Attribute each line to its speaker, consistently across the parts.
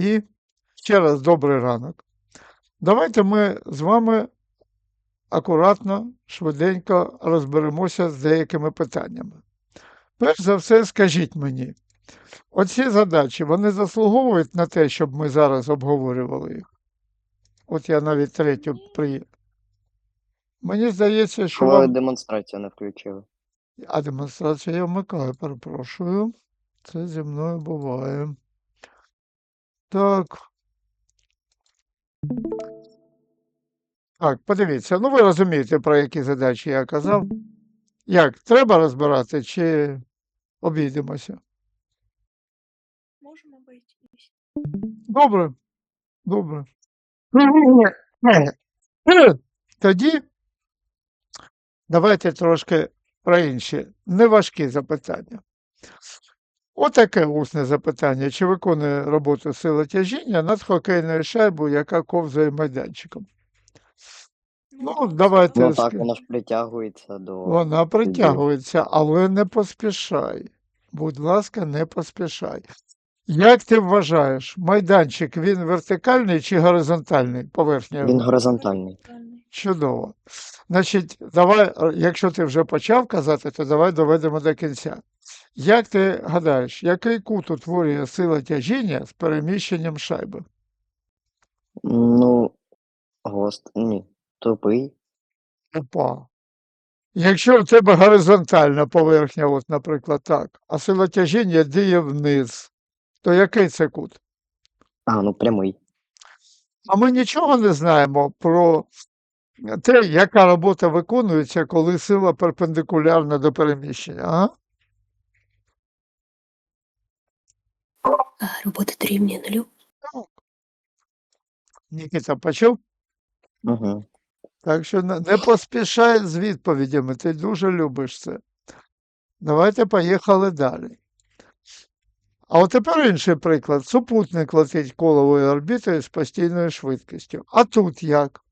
Speaker 1: І ще раз добрий ранок. Давайте ми з вами акуратно, швиденько розберемося з деякими питаннями. Перш за все, скажіть мені, оці задачі, вони заслуговують на те, щоб ми зараз обговорювали їх? От я навіть третю при. Мені здається, що
Speaker 2: Коли
Speaker 1: вам...
Speaker 2: демонстрацію не включили.
Speaker 1: А демонстрацію я вмикаю, перепрошую. Це зі мною буває. Так. Так, подивіться. Ну, ви розумієте, про які задачі я казав. Як, треба розбирати чи обійдемося?
Speaker 3: Можемо обойтись.
Speaker 1: Добре. Добре. Тоді давайте трошки про інші неважкі запитання. Отаке усне запитання. Чи виконує роботу сила тяжіння над хокейною шайбою, яка ковзає майданчиком? Ну, давайте.
Speaker 2: Ну так, воно ж притягується до.
Speaker 1: Вона притягується, але не поспішай. Будь ласка, не поспішай. Як ти вважаєш, майданчик він вертикальний чи горизонтальний поверхня?
Speaker 2: Він горизонтальний.
Speaker 1: Чудово. Значить, давай, е, якщо ти вже почав казати, то давай доведемо до кінця. Як ти гадаєш, який кут утворює сила тяжіння з переміщенням шайби?
Speaker 2: Ну, гост. Ні. Тупий.
Speaker 1: Опа. Якщо в тебе горизонтальна поверхня, от, наприклад, так, а сила тяжіння діє вниз, то який це кут?
Speaker 2: А, ну прямий.
Speaker 1: А ми нічого не знаємо про те, яка робота виконується, коли сила перпендикулярна до переміщення. А?
Speaker 4: А робота дорівнює нулю.
Speaker 1: Нікіта почув?
Speaker 2: Угу.
Speaker 1: Так що не, не поспішай з відповідями, ти дуже любиш це. Давайте поїхали далі. А от тепер інший приклад. Супутник летить коловою орбітою з постійною швидкістю. А тут як?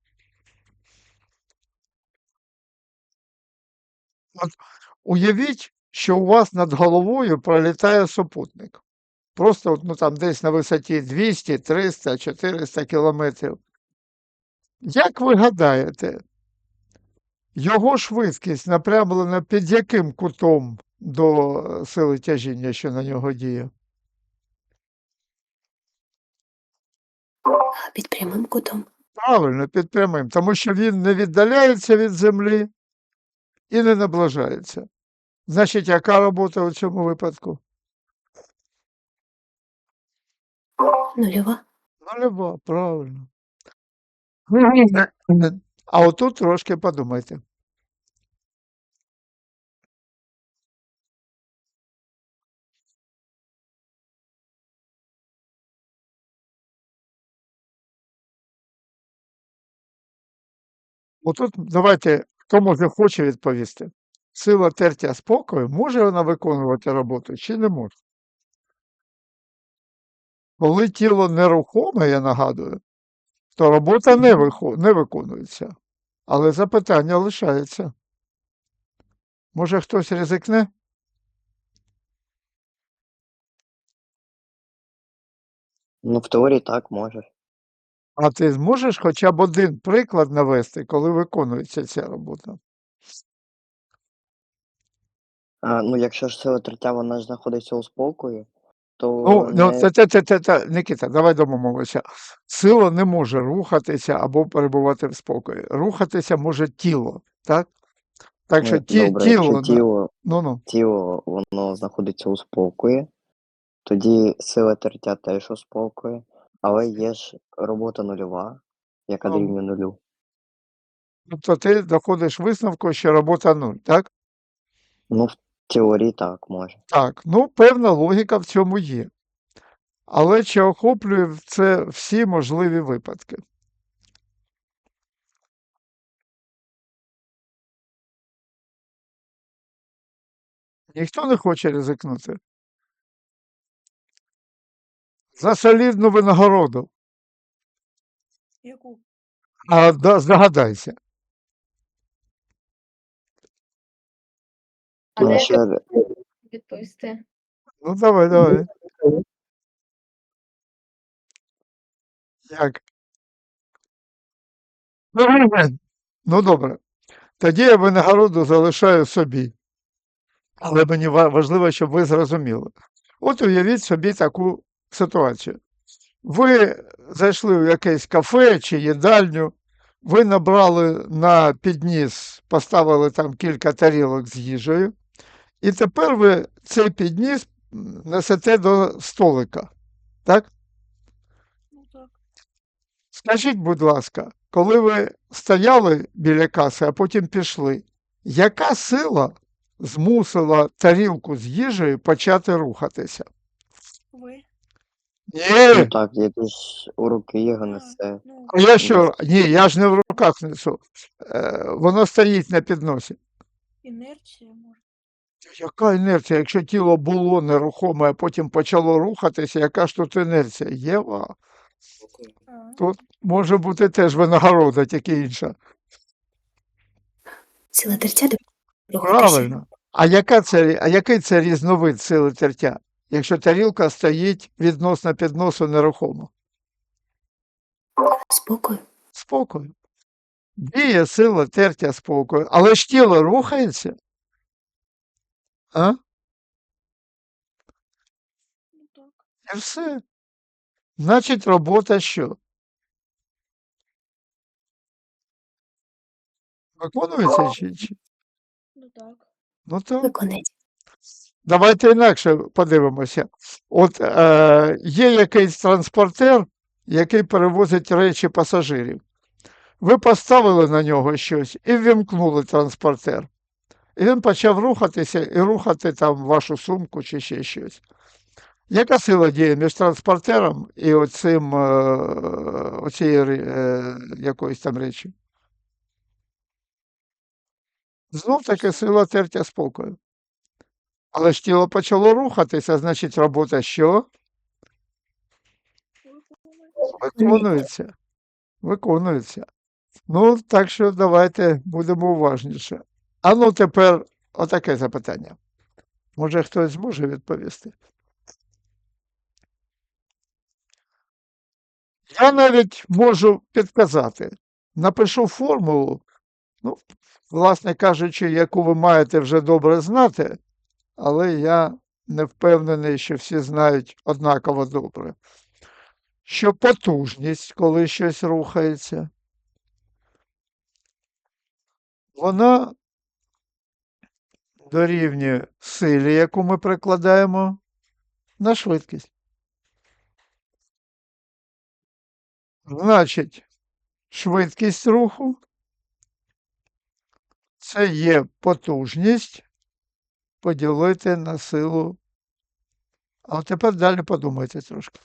Speaker 1: От уявіть, що у вас над головою пролітає супутник. Просто ну, там десь на висоті 200, 300, 400 кілометрів. Як ви гадаєте, його швидкість напрямлена під яким кутом до сили тяжіння, що на нього діє?
Speaker 4: Під прямим кутом.
Speaker 1: Правильно, під прямим, тому що він не віддаляється від землі і не наближається. Значить, яка робота у цьому випадку?
Speaker 4: Нульова.
Speaker 1: Нульова, правильно. А отут трошки подумайте. Отут давайте, хто може хоче відповісти. Сила тертя спокою, може вона виконувати роботу чи не може? Коли тіло нерухоме, я нагадую, то робота не, вихо- не виконується. Але запитання лишається. Може хтось ризикне?
Speaker 2: Ну, в теорії так може.
Speaker 1: А ти зможеш хоча б один приклад навести, коли виконується ця робота?
Speaker 2: А, ну, якщо ж сила тертя, вона ж знаходиться у спокою, то
Speaker 1: Ну, ну
Speaker 2: не...
Speaker 1: це, це, це, це, це, Никита, давай домовимося. Сила не може рухатися або перебувати в спокої. Рухатися може тіло, так? Так що
Speaker 2: ну,
Speaker 1: ті,
Speaker 2: добре,
Speaker 1: тіло,
Speaker 2: якщо тіло,
Speaker 1: ну, ну,
Speaker 2: тіло воно знаходиться у спокої, тоді сила тертя теж у спокої, але є ж робота нульова, яка
Speaker 1: Ну.
Speaker 2: дорівнює нулю.
Speaker 1: тобто ти доходиш висновку, що робота нуль, так?
Speaker 2: Ну, в теорії так може.
Speaker 1: Так, ну певна логіка в цьому є. Але чи охоплює це всі можливі випадки? Ніхто не хоче ризикнути. За солідну винагороду.
Speaker 3: Яку?
Speaker 1: А да, здогадайся.
Speaker 5: А
Speaker 2: Ну,
Speaker 5: де
Speaker 2: ще
Speaker 5: відповісти?
Speaker 1: Ну, давай, давай. Як? Ну, добре. Тоді я винагороду залишаю собі. Але мені важливо, щоб ви зрозуміли. От уявіть собі таку ситуацію. Ви зайшли в якесь кафе чи їдальню, ви набрали на підніс, поставили там кілька тарілок з їжею, і тепер ви цей підніс несете до столика. Так?
Speaker 3: Ну так.
Speaker 1: Скажіть, будь ласка, коли ви стояли біля каси, а потім пішли, яка сила змусила тарілку з їжею почати рухатися?
Speaker 3: Ви.
Speaker 2: Ну
Speaker 1: Ні,
Speaker 2: так, якось у руки його несе.
Speaker 3: Ну,
Speaker 1: а я що? Ні, я ж не в руках несу. Е, воно стоїть на підносі.
Speaker 3: інерція може.
Speaker 1: Яка інерція? Якщо тіло було нерухоме, а потім почало рухатися, яка ж тут інерція? Єва,
Speaker 3: А,
Speaker 1: тут може бути теж винагорода, тільки інша.
Speaker 4: Сила тертя рухатися.
Speaker 1: Правильно. А, яка це, а який це різновид сили тертя, якщо тарілка стоїть відносно підносу нерухомо?
Speaker 4: Спокою.
Speaker 1: Спокою. Діє сила тертя спокою. Але ж тіло рухається. А?
Speaker 3: ну.
Speaker 1: І все. Значить, робота що? Виконується чи?
Speaker 3: Ну так.
Speaker 1: Ну так.
Speaker 4: Виконець.
Speaker 1: Давайте інакше подивимося. От е, є якийсь транспортер, який перевозить речі пасажирів. Ви поставили на нього щось і ввімкнули транспортер. І він почав рухатися і рухати там вашу сумку чи ще щось. Яка сила діє між транспортером і оцим, е, оцією е, якоюсь там речі? Знов таки сила тертя спокою. Але ж тіло почало рухатися, значить, робота що? Виконується. Виконується. Ну, так що давайте будемо уважніше. А ну тепер отаке запитання. Може, хтось зможе відповісти? Я навіть можу підказати. Напишу формулу, ну, власне кажучи, яку ви маєте вже добре знати, але я не впевнений, що всі знають однаково добре. Що потужність, коли щось рухається, вона дорівнює силі, яку ми прикладаємо на швидкість. Значить, швидкість руху це є потужність поділити на силу. А тепер далі подумайте трошки.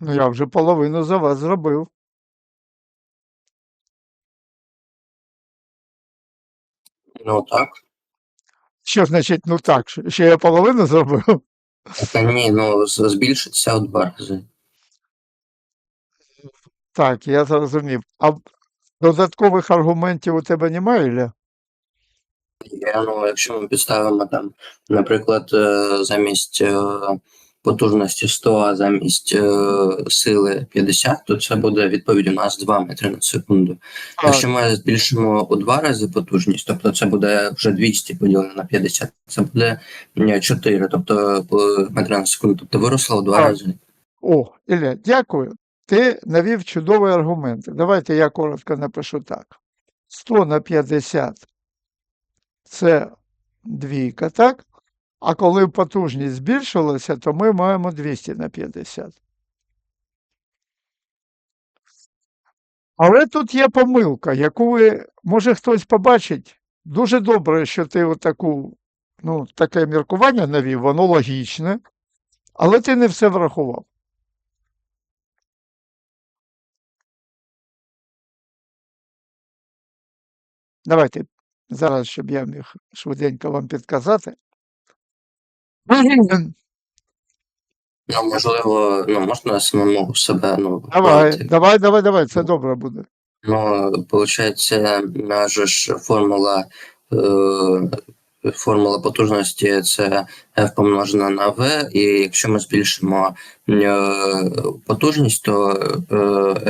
Speaker 1: Ну, я вже половину за вас зробив.
Speaker 5: Ну так.
Speaker 1: Що значить, ну так, що- ще я половину зробив?
Speaker 5: Та ні, ну збільшиться у два рази.
Speaker 1: Так, я зрозумів. А додаткових аргументів у тебе немає, Ілля?
Speaker 5: Я, ну, якщо ми підставимо там, наприклад, е, замість е, потужності 100, а замість е, сили 50, то це буде відповідь у нас 2 метри на секунду.
Speaker 1: Так,
Speaker 5: Якщо ми збільшимо у два рази потужність, тобто це буде вже 200 поділено на 50, це буде ні, 4, тобто е, метри на секунду, тобто виросло у два
Speaker 1: Так.
Speaker 5: рази.
Speaker 1: О, Ілля, дякую. Ти навів чудові аргументи. Давайте я коротко напишу так. 100 на 50 це двійка, так? А коли потужність збільшилася, то ми маємо 200 на 50. Але тут є помилка, яку ви, може хтось побачить. Дуже добре, що ти отаку, ну, таке міркування навів, воно логічне, але ти не все врахував. Давайте зараз, щоб я міг швиденько вам підказати.
Speaker 5: Ну, можливо, ну, можна самому себе ну,
Speaker 1: Давай,
Speaker 5: впливати.
Speaker 1: давай, давай, давай, це добре буде.
Speaker 5: Ну, получається, наша ж формула, е, формула потужності це F помножена на V, і якщо ми збільшимо е, потужність, то е,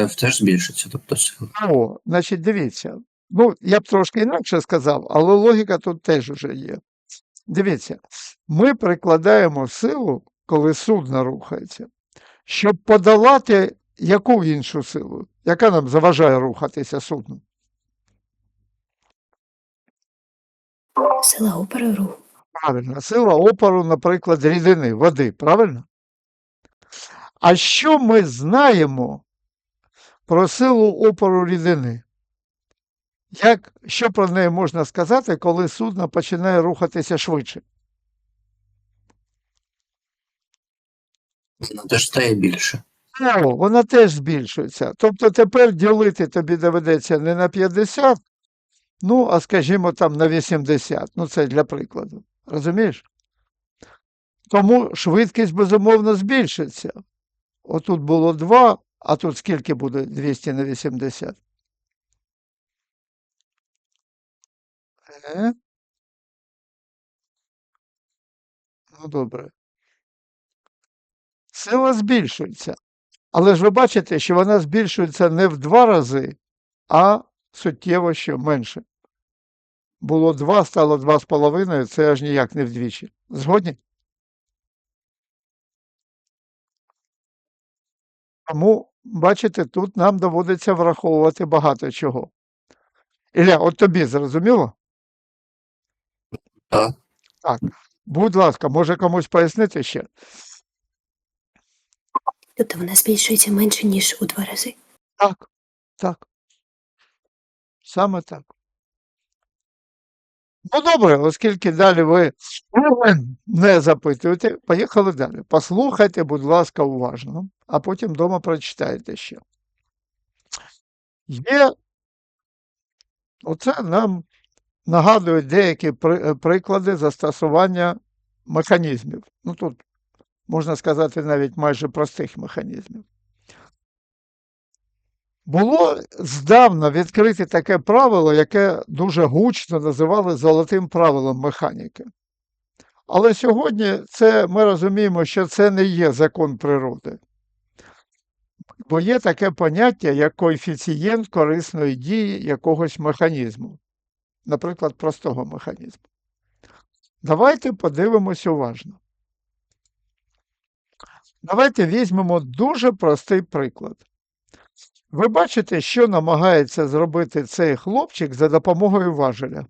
Speaker 5: F теж збільшиться, тобто сила.
Speaker 1: О, значить, дивіться. Ну, я б трошки інакше сказав, але логіка тут теж уже є. Дивіться, ми прикладаємо силу, коли судно рухається, щоб подолати яку іншу силу, яка нам заважає рухатися судну.
Speaker 4: Сила опори руху.
Speaker 1: Правильно, сила опору, наприклад, рідини, води, правильно? А що ми знаємо про силу опору рідини? Як, що про неї можна сказати, коли судно починає рухатися швидше?
Speaker 5: Вона теж стає більше.
Speaker 1: О, вона теж збільшується. Тобто тепер ділити тобі доведеться не на 50, ну, а скажімо, там на 80. Ну, це для прикладу. Розумієш? Тому швидкість, безумовно, збільшиться. Отут було 2, а тут скільки буде 200 на 80? Ну, добре. Сила збільшується. Але ж ви бачите, що вона збільшується не в два рази, а суттєво що менше. Було 2, стало 2,5, це аж ніяк не вдвічі. Згодні? Тому, бачите, тут нам доводиться враховувати багато чого. Ілля, от тобі зрозуміло?
Speaker 5: Так.
Speaker 1: Так. Будь ласка, може комусь пояснити ще?
Speaker 4: Тобто вона збільшується менше, ніж у два рази.
Speaker 1: Так, так. Саме так. Ну, добре, оскільки далі ви не запитуєте, поїхали далі. Послухайте, будь ласка, уважно, а потім вдома прочитайте ще. Є, оце нам нагадують деякі е, приклади застосування механізмів. Ну, тут можна сказати, навіть майже простих механізмів. Було здавна відкрите таке правило, яке дуже гучно називали золотим правилом механіки. Але сьогодні це, ми розуміємо, що це не є закон природи. Бо є таке поняття, як коефіцієнт корисної дії якогось механізму, наприклад, простого механізму. Давайте подивимось уважно. Давайте візьмемо дуже простий приклад. Ви бачите, що намагається зробити цей хлопчик за допомогою важеля?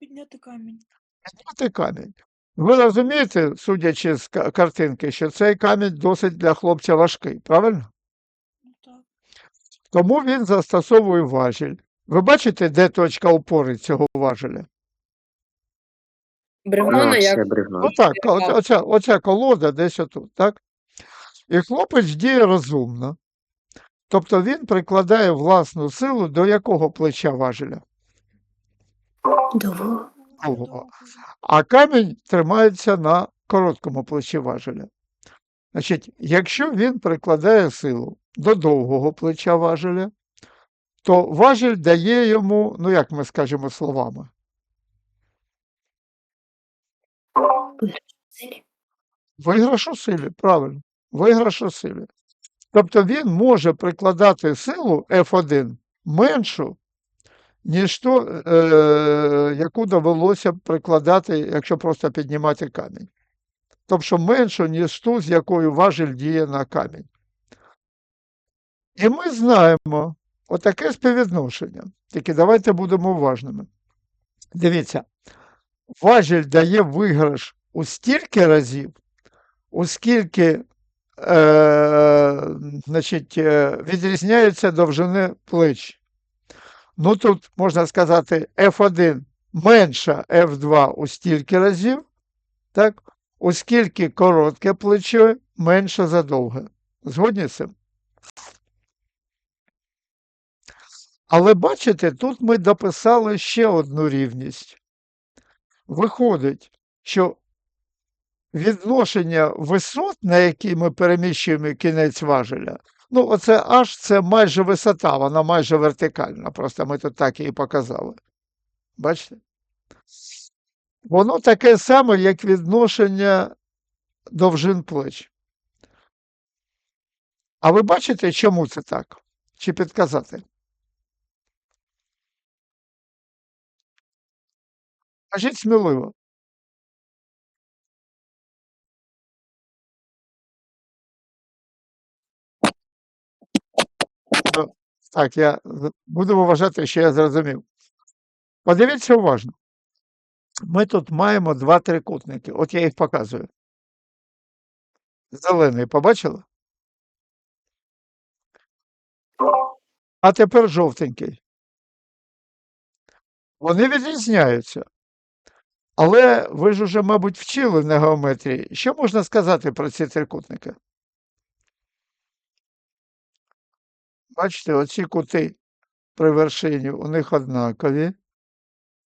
Speaker 3: Підняти камінь.
Speaker 1: Підняти камінь. Ви розумієте, судячи з картинки, що цей камінь досить для хлопця важкий, правильно?
Speaker 3: Ну так.
Speaker 1: Тому він застосовує важіль. Ви бачите, де точка опори цього важеля?
Speaker 6: Бревно на
Speaker 2: Ну,
Speaker 6: як.
Speaker 1: Ну оця, оця, оця колода десь отут, так? І хлопець діє розумно. Тобто він прикладає власну силу до якого плеча важеля?
Speaker 4: Довго.
Speaker 1: Довго. А камінь тримається на короткому плечі важеля. Значить, якщо він прикладає силу до довгого плеча важеля, то важіль дає йому, ну як ми скажемо словами, виграш у силі, правильно, виграш у силі. Тобто він може прикладати силу F1 меншу, ніж ту, е, яку довелося прикладати, якщо просто піднімати камінь. Тобто меншу, ніж ту, з якою важіль діє на камінь. І ми знаємо отаке співвідношення. Тільки давайте будемо уважними. Дивіться, важіль дає виграш у стільки разів, оскільки е, значить, е, відрізняються довжини плеч. Ну тут можна сказати F1 менша F2 у стільки разів, так? оскільки коротке плече менше за довге. Згодні з цим? Але бачите, тут ми дописали ще одну рівність. Виходить, що відношення висот, на які ми переміщуємо кінець важеля, Ну, оце H це майже висота, вона майже вертикальна. Просто ми тут так її показали. Бачите? Воно таке саме, як відношення довжин плеч. А ви бачите, чому це так? Чи підказати? Кажіть сміливо. Ну, Так, я будемо вважати, що я зрозумів. Подивіться уважно. Ми тут маємо два трикутники. От я їх показую. Зелений, побачили? А тепер жовтенький. Вони відрізняються. Але ви ж уже, мабуть, вчили на геометрії. Що можна сказати про ці трикутники? Бачите, оці кути при вершині у них однакові.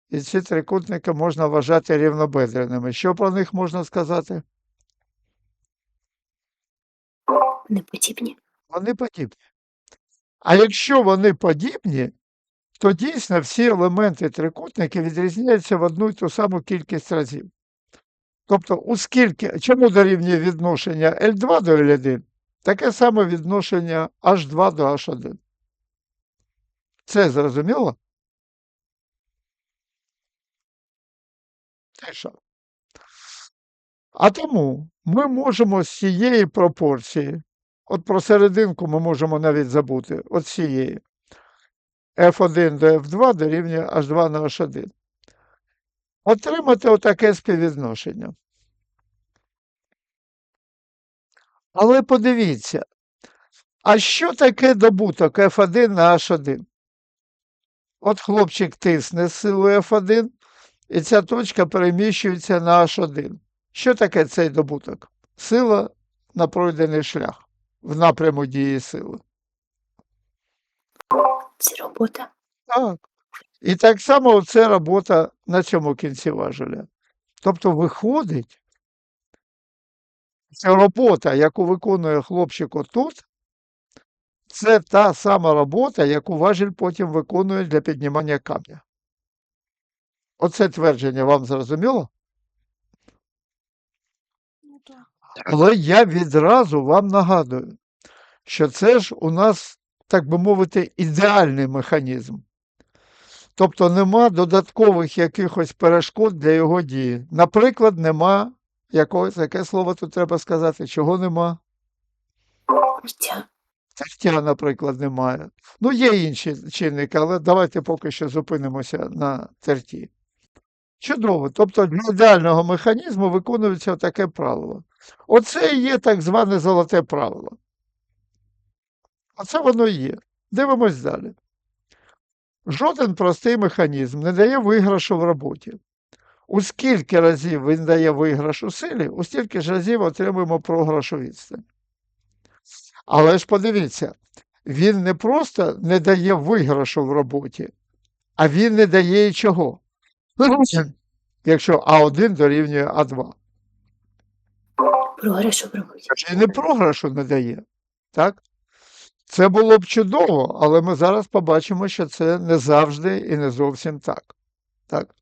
Speaker 1: І ці трикутники можна вважати рівнобедреними. Що про них можна сказати?
Speaker 4: Вони подібні.
Speaker 1: Вони подібні. А якщо вони подібні, то дійсно всі елементи трикутника відрізняються в одну й ту саму кількість разів. Тобто, оскільки, чому дорівнює відношення L2 до L1, таке саме відношення H2 до H1. Це зрозуміло? Тиша. А тому ми можемо з цієї пропорції, от про серединку ми можемо навіть забути, от цієї, F1 до F2 дорівнює H2 на H1. Отримати отаке співвідношення. Але подивіться, а що таке добуток F1 на H1? От хлопчик тисне силою F1, і ця точка переміщується на H1. Що таке цей добуток? Сила на пройдений шлях в напряму дії сили.
Speaker 4: Це робота.
Speaker 1: Так. І так само це робота на цьому кінці важеля. Тобто виходить, ця робота, яку виконує хлопчик отут, це та сама робота, яку важіль потім виконує для піднімання камня. Оце твердження вам зрозуміло?
Speaker 3: Ну.
Speaker 1: Але я відразу вам нагадую, що це ж у нас, так би мовити, ідеальний механізм. Тобто нема додаткових якихось перешкод для його дії. Наприклад, нема якогось, яке слово тут треба сказати, чого нема?
Speaker 4: Життя.
Speaker 1: Тертя, наприклад, немає. Ну, є інші чинники, але давайте поки що зупинимося на терті. Чудово. Тобто для ідеального механізму виконується таке правило. Оце і є так зване золоте правило. Оце воно і є. Дивимось далі. Жоден простий механізм не дає виграшу в роботі. У скільки разів він дає виграш у силі, у стільки ж разів отримуємо програш у відстані. Але ж подивіться, він не просто не дає виграшу в роботі, а він не дає і чого. Якщо А1 дорівнює А2.
Speaker 4: Програшу в роботі.
Speaker 1: Чи не програшу не дає. Так? Це було б чудово, але ми зараз побачимо, що це не завжди і не зовсім так. Так?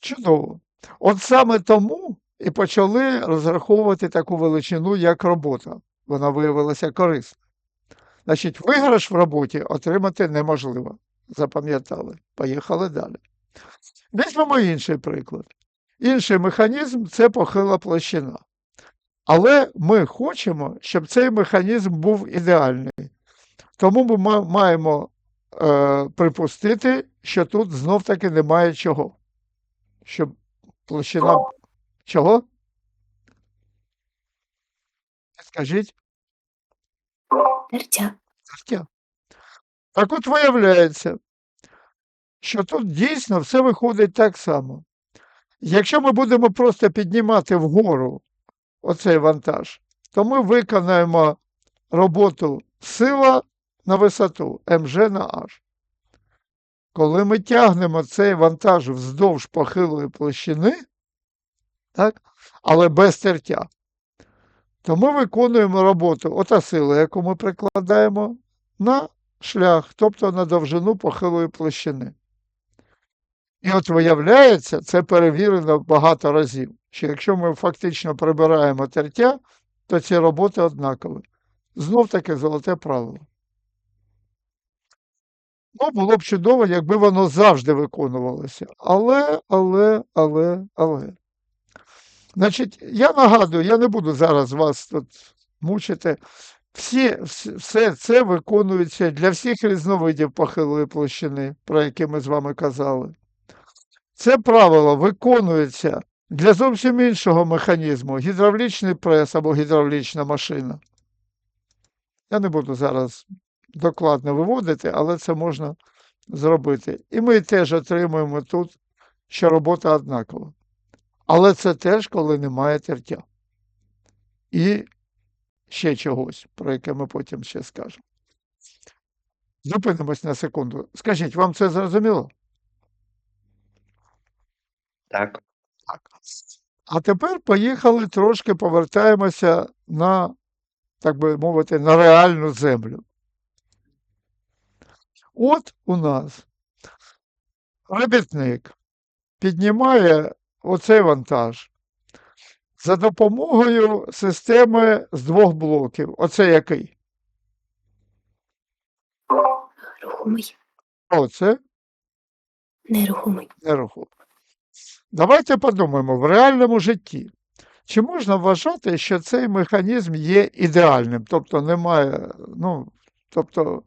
Speaker 1: Чудово. От саме тому і почали розраховувати таку величину, як робота. Вона виявилася корисна. Значить, виграш в роботі отримати неможливо. Запам'ятали. Поїхали далі. Візьмемо інший приклад. Інший механізм це похила площина. Але ми хочемо, щоб цей механізм був ідеальний. Тому ми маємо е, припустити, що тут знов-таки немає чого. Щоб площина. Чого? Скажіть,
Speaker 4: Тертя.
Speaker 1: Тертя. Так от виявляється, що тут дійсно все виходить так само. Якщо ми будемо просто піднімати вгору оцей вантаж, то ми виконаємо роботу сила на висоту МЖ на H. Коли ми тягнемо цей вантаж вздовж похилої площини, так, але без тертя, то ми виконуємо роботу ота сила, яку ми прикладаємо на шлях, тобто на довжину похилої площини. І от виявляється, це перевірено багато разів, що якщо ми фактично прибираємо тертя, то ці роботи однакові. Знов таки золоте правило. Ну, було б чудово, якби воно завжди виконувалося. Але, але, але, але. Значить, я нагадую, я не буду зараз вас тут мучити. Всі, все це виконується для всіх різновидів похилої площини, про які ми з вами казали. Це правило виконується для зовсім іншого механізму гідравлічний прес або гідравлічна машина. Я не буду зараз докладно виводити, але це можна зробити. І ми теж отримуємо тут, що робота однакова. Але це теж, коли немає тертя. І ще чогось, про яке ми потім ще скажемо. Зупинимось на секунду. Скажіть, вам це зрозуміло?
Speaker 2: Так.
Speaker 1: Так. А тепер поїхали трошки повертаємося на, так би мовити, на реальну землю. От у нас робітник піднімає оцей вантаж за допомогою системи з двох блоків. Оце який?
Speaker 4: Рухомий.
Speaker 1: Оце
Speaker 4: Нерухомий.
Speaker 1: нерухомий. Давайте подумаємо, в реальному житті, чи можна вважати, що цей механізм є ідеальним, тобто немає, ну, тобто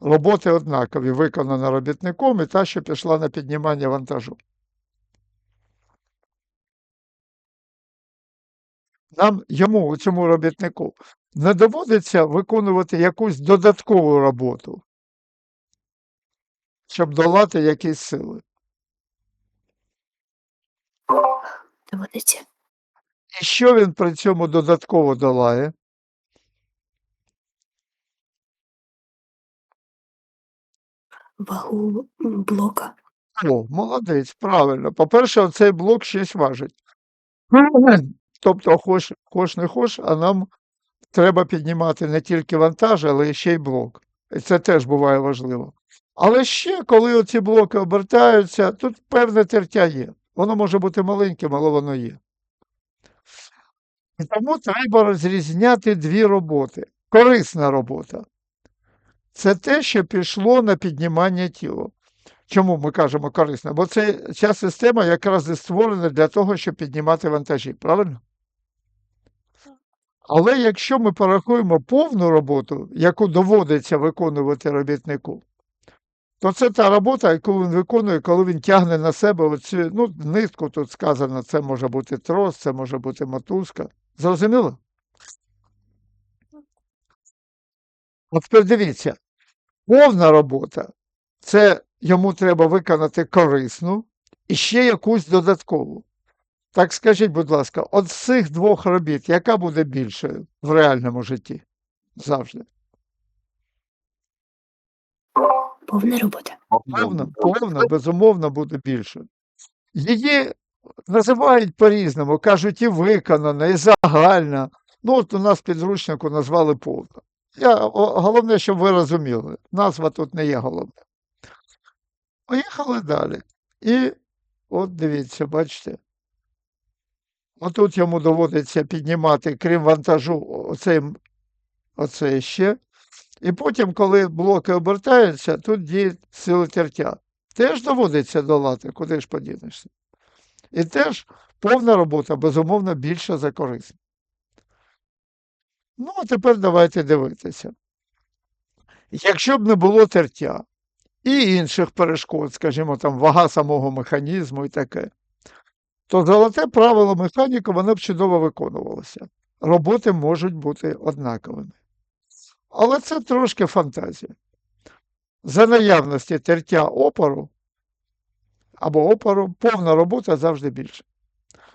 Speaker 1: роботи однакові, виконана робітником і та, що пішла на піднімання вантажу. Нам йому, цьому робітнику, не доводиться виконувати якусь додаткову роботу, щоб долати якісь сили.
Speaker 4: Доводиться.
Speaker 1: І що він при цьому додатково долає?
Speaker 4: Вагу блока.
Speaker 1: О, молодець, правильно. По-перше, оцей блок щось важить. Тобто, хоч, хоч не хоч, а нам треба піднімати не тільки вантаж, але ще й блок. І це теж буває важливо. Але ще, коли оці блоки обертаються, тут певне тертя є. Воно може бути маленьким, але воно є. І тому треба розрізняти дві роботи. Корисна робота. Це те, що пішло на піднімання тіла. Чому ми кажемо корисна? Бо це ця система якраз і створена для того, щоб піднімати вантажі, правильно? Але якщо ми порахуємо повну роботу, яку доводиться виконувати робітнику, то це та робота, яку він виконує, коли він тягне на себе оцю, ну, нитку тут сказано, це може бути трос, це може бути мотузка. Зрозуміло? От тепер дивіться, повна робота це йому треба виконати корисну і ще якусь додаткову. Так скажіть, будь ласка, от з цих двох робіт, яка буде більшою в реальному житті? Завжди.
Speaker 4: Повна робота.
Speaker 1: Повна, повна, безумовно, буде більшою. Її називають по-різному, кажуть і виконана, і загальна. Ну, от у нас підручнику назвали повна. Я, о, головне, щоб ви розуміли, назва тут не є головне. Поїхали далі. І от дивіться, бачите. Отут йому доводиться піднімати, крім вантажу, оцей, оцей ще. І потім, коли блоки обертаються, тут діють сили тертя. Теж доводиться долати, куди ж подінешся. І теж повна робота, безумовно, більша за корисну. Ну, а тепер давайте дивитися. Якщо б не було тертя і інших перешкод, скажімо, там вага самого механізму і таке, то золоте правило механіки воно б чудово виконувалося. Роботи можуть бути однаковими. Але це трошки фантазія. За наявності тертя опору або опору, повна робота завжди більша.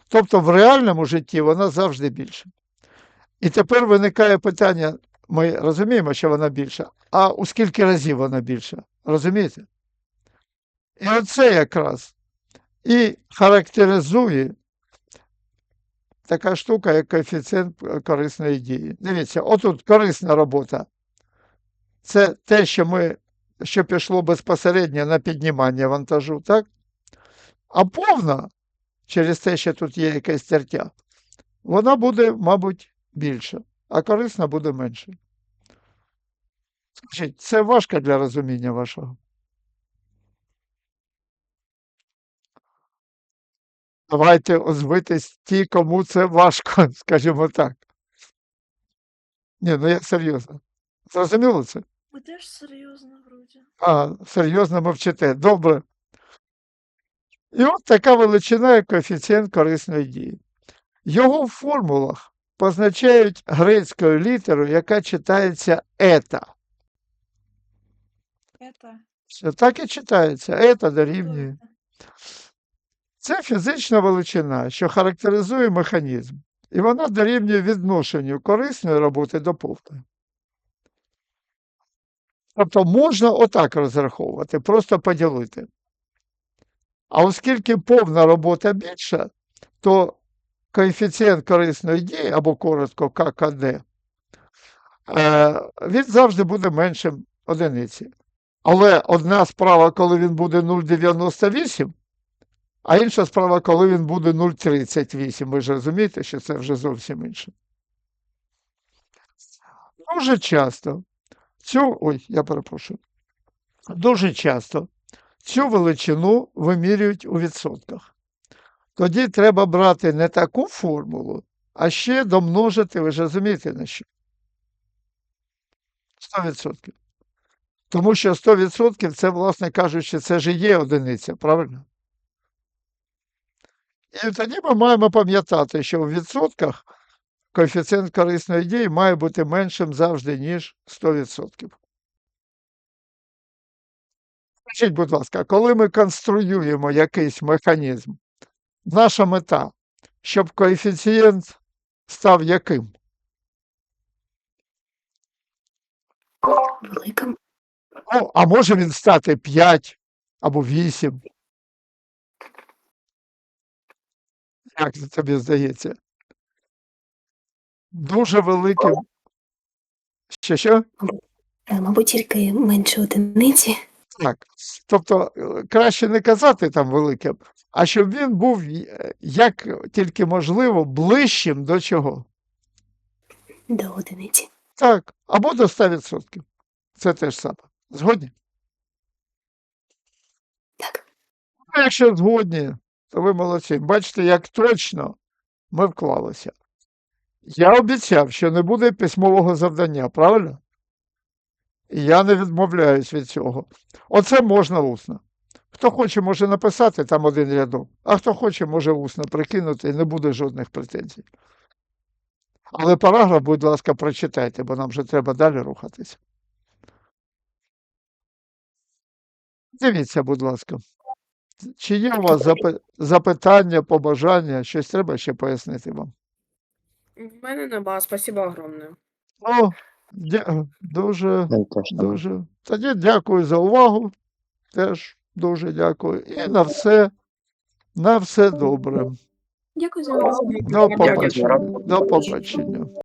Speaker 1: Тобто в реальному житті вона завжди більша. І тепер виникає питання: ми розуміємо, що вона більша, а у скільки разів вона більша? Розумієте? І оце якраз і характеризує така штука, як коефіцієнт е, корисної дії. Дивіться, отут корисна робота. Це те, що ми, що пішло безпосередньо на піднімання вантажу, так? А повна, через те, що тут є якесь тертя, вона буде, мабуть, більша, а корисна буде менше. Це важко для розуміння вашого? Давайте озвитись ті, кому це важко, скажімо так. Ні, ну я серйозно. Зрозуміло це?
Speaker 3: Ви теж серйозно вроді.
Speaker 1: А, серйозно мовчите. Добре. І от така величина, як коефіцієнт корисної дії. Його в формулах позначають грецькою літерою, яка читається ета.
Speaker 3: Это.
Speaker 1: Все так і читається. Ета дорівнює.
Speaker 3: Це?
Speaker 1: Фізична величина, що характеризує механізм, і вона дорівнює відношенню корисної роботи до повної. Тобто можна отак розраховувати, просто поділити. А оскільки повна робота більша, то коефіцієнт корисної дії, або коротко ККД, е, він завжди буде меншим одиниці. Але одна справа, коли він буде 0,98, а інша справа, коли він буде 0,38. Ви ж розумієте, що це вже зовсім інше. Дуже часто цю, ой, я перепрошую, дуже часто цю величину вимірюють у відсотках. Тоді треба брати не таку формулу, а ще домножити, ви ж розумієте, на що? 100%. Тому що 100% це, власне кажучи, це ж і є одиниця, правильно? І тоді ми маємо пам'ятати, що в відсотках коефіцієнт корисної дії має бути меншим завжди, ніж 100%. Скажіть, будь ласка, коли ми конструюємо якийсь механізм, наша мета, щоб коефіцієнт став яким?
Speaker 4: Великим.
Speaker 1: Ну, а може він стати 5 або 8? Як це тобі здається? Дуже великим. Що що?
Speaker 4: Е, Мабуть, тільки менше одиниці.
Speaker 1: Так. Тобто е, краще не казати там великим, а щоб він був е, як тільки можливо ближчим до чого?
Speaker 4: До одиниці.
Speaker 1: Так, або до 100%. Це теж саме. Згодні?
Speaker 4: Так.
Speaker 1: Якщо згодні, то ви молодці. Бачите, як точно ми вклалися. Я обіцяв, що не буде письмового завдання, правильно? І я не відмовляюсь від цього. Оце можна усно. Хто хоче, може написати там один рядок, а хто хоче, може усно прикинути і не буде жодних претензій. Але параграф, будь ласка, прочитайте, бо нам вже треба далі рухатися. Дивіться, будь ласка. Чи є у вас запи- запитання, побажання, щось треба ще пояснити вам?
Speaker 6: В мене нема, спасибо огромне.
Speaker 1: О, дя- дуже, дуже. Тоді дякую за увагу. Теж дуже дякую. І на все, на все добре.
Speaker 3: Дякую за увагу.
Speaker 1: До
Speaker 6: Дякую.
Speaker 1: побачення. До побачення.